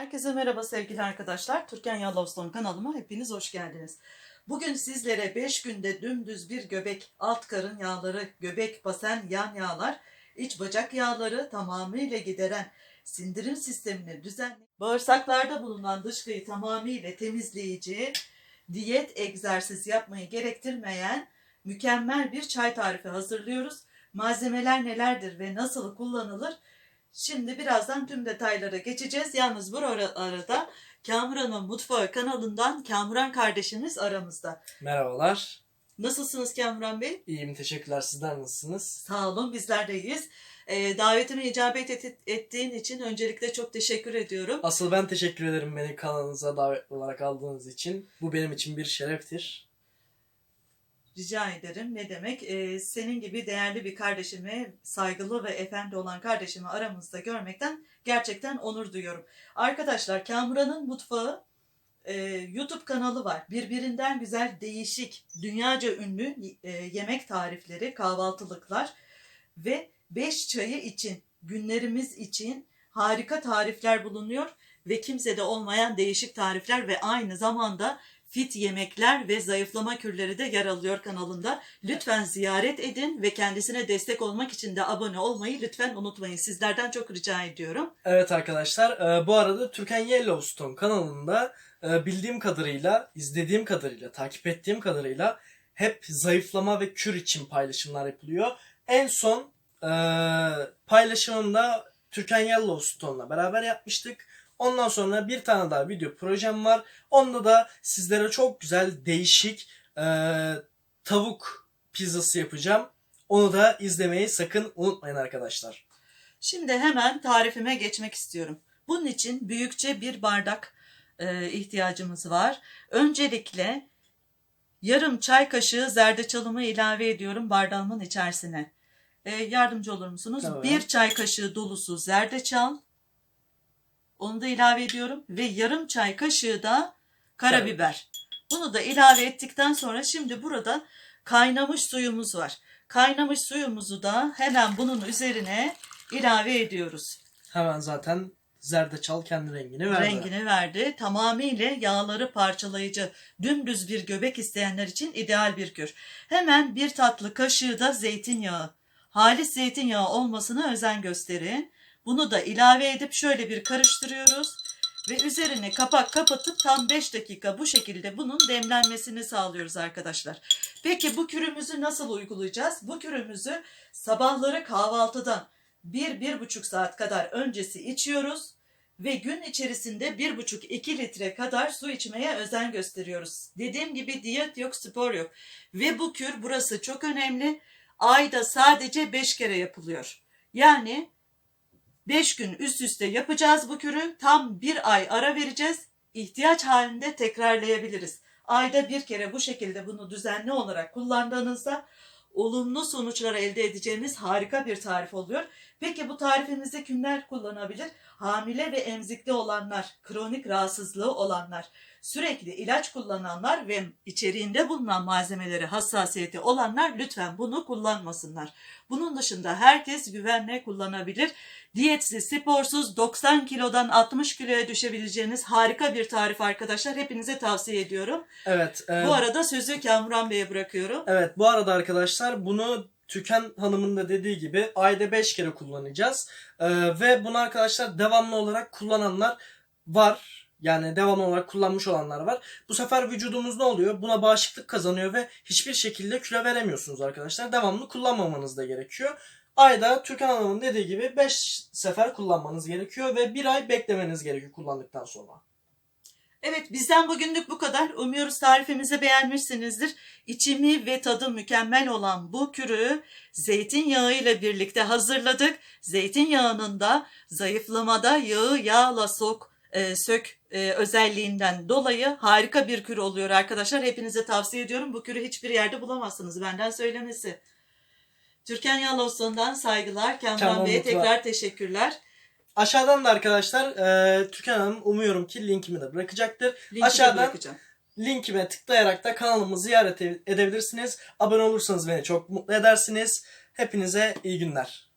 Herkese merhaba sevgili arkadaşlar. Türkan Yallovston kanalıma hepiniz hoş geldiniz. Bugün sizlere 5 günde dümdüz bir göbek, alt karın yağları, göbek, basen, yan yağlar, iç bacak yağları tamamıyla gideren, sindirim sistemini düzenleyen, bağırsaklarda bulunan dışkıyı tamamıyla temizleyici, diyet egzersiz yapmayı gerektirmeyen mükemmel bir çay tarifi hazırlıyoruz. Malzemeler nelerdir ve nasıl kullanılır? Şimdi birazdan tüm detaylara geçeceğiz. Yalnız bu ara- arada Kamuran'ın Mutfağı kanalından Kamuran kardeşimiz aramızda. Merhabalar. Nasılsınız Kamuran Bey? İyiyim teşekkürler. Sizler nasılsınız? Sağ olun bizler de iyiyiz. Ee, davetime icabet et- ettiğin için öncelikle çok teşekkür ediyorum. Asıl ben teşekkür ederim beni kanalınıza davet olarak aldığınız için. Bu benim için bir şereftir. Rica ederim. Ne demek? Ee, senin gibi değerli bir kardeşimi, saygılı ve efendi olan kardeşimi aramızda görmekten gerçekten onur duyuyorum. Arkadaşlar Kamuran'ın Mutfağı e, YouTube kanalı var. Birbirinden güzel, değişik, dünyaca ünlü e, yemek tarifleri, kahvaltılıklar ve 5 çayı için, günlerimiz için harika tarifler bulunuyor ve kimsede olmayan değişik tarifler ve aynı zamanda fit yemekler ve zayıflama kürleri de yer alıyor kanalında. Lütfen ziyaret edin ve kendisine destek olmak için de abone olmayı lütfen unutmayın. Sizlerden çok rica ediyorum. Evet arkadaşlar e, bu arada Türkan Yellowstone kanalında e, bildiğim kadarıyla, izlediğim kadarıyla, takip ettiğim kadarıyla hep zayıflama ve kür için paylaşımlar yapılıyor. En son e, paylaşımımda Türkan Yellowstone'la beraber yapmıştık. Ondan sonra bir tane daha video projem var. Onda da sizlere çok güzel değişik e, tavuk pizzası yapacağım. Onu da izlemeyi sakın unutmayın arkadaşlar. Şimdi hemen tarifime geçmek istiyorum. Bunun için büyükçe bir bardak e, ihtiyacımız var. Öncelikle yarım çay kaşığı zerdeçalımı ilave ediyorum bardağımın içerisine. E, yardımcı olur musunuz? Tamam. Bir çay kaşığı dolusu zerdeçal. Onu da ilave ediyorum. Ve yarım çay kaşığı da karabiber. Bunu da ilave ettikten sonra şimdi burada kaynamış suyumuz var. Kaynamış suyumuzu da hemen bunun üzerine ilave ediyoruz. Hemen zaten zerdeçal kendi rengini verdi. Rengini verdi. Tamamıyla yağları parçalayıcı, dümdüz bir göbek isteyenler için ideal bir kür. Hemen bir tatlı kaşığı da zeytinyağı. Halis zeytinyağı olmasına özen gösterin. Bunu da ilave edip şöyle bir karıştırıyoruz. Ve üzerine kapak kapatıp tam 5 dakika bu şekilde bunun demlenmesini sağlıyoruz arkadaşlar. Peki bu kürümüzü nasıl uygulayacağız? Bu kürümüzü sabahları kahvaltıdan 1-1,5 saat kadar öncesi içiyoruz ve gün içerisinde 1,5-2 litre kadar su içmeye özen gösteriyoruz. Dediğim gibi diyet yok, spor yok. Ve bu kür burası çok önemli. Ayda sadece 5 kere yapılıyor. Yani 5 gün üst üste yapacağız bu kürü. Tam bir ay ara vereceğiz. İhtiyaç halinde tekrarlayabiliriz. Ayda bir kere bu şekilde bunu düzenli olarak kullandığınızda olumlu sonuçlar elde edeceğiniz harika bir tarif oluyor. Peki bu tarifimizi kimler kullanabilir? Hamile ve emzikli olanlar, kronik rahatsızlığı olanlar, sürekli ilaç kullananlar ve içeriğinde bulunan malzemeleri hassasiyeti olanlar lütfen bunu kullanmasınlar. Bunun dışında herkes güvenle kullanabilir. Diyetsiz, sporsuz 90 kilodan 60 kiloya düşebileceğiniz harika bir tarif arkadaşlar. Hepinize tavsiye ediyorum. Evet. e, Bu arada sözü Kamuran Bey'e bırakıyorum. Evet bu arada arkadaşlar bunu Tüken Hanım'ın da dediği gibi ayda 5 kere kullanacağız. E, ve bunu arkadaşlar devamlı olarak kullananlar var. Yani devamlı olarak kullanmış olanlar var. Bu sefer vücudumuz ne oluyor? Buna bağışıklık kazanıyor ve hiçbir şekilde kilo veremiyorsunuz arkadaşlar. Devamlı kullanmamanız da gerekiyor. Ayda Türkan Hanım'ın dediği gibi 5 sefer kullanmanız gerekiyor ve bir ay beklemeniz gerekiyor kullandıktan sonra. Evet bizden bugünlük bu kadar. Umuyoruz tarifimizi beğenmişsinizdir. İçimi ve tadı mükemmel olan bu kürü zeytinyağı ile birlikte hazırladık. Zeytinyağının da zayıflamada yağı yağla sok, e, sök e, özelliğinden dolayı harika bir kür oluyor arkadaşlar. Hepinize tavsiye ediyorum. Bu kürü hiçbir yerde bulamazsınız benden söylemesi. Türkan Yaloson'dan saygılar. Kamran Kamran Bey'e tekrar teşekkürler. Aşağıdan da arkadaşlar e, Türkan Hanım umuyorum ki linkimi de bırakacaktır. Linki de Aşağıdan- bırakacağım. linkime tıklayarak da kanalımı ziyaret edebilirsiniz. Abone olursanız beni çok mutlu edersiniz. Hepinize iyi günler.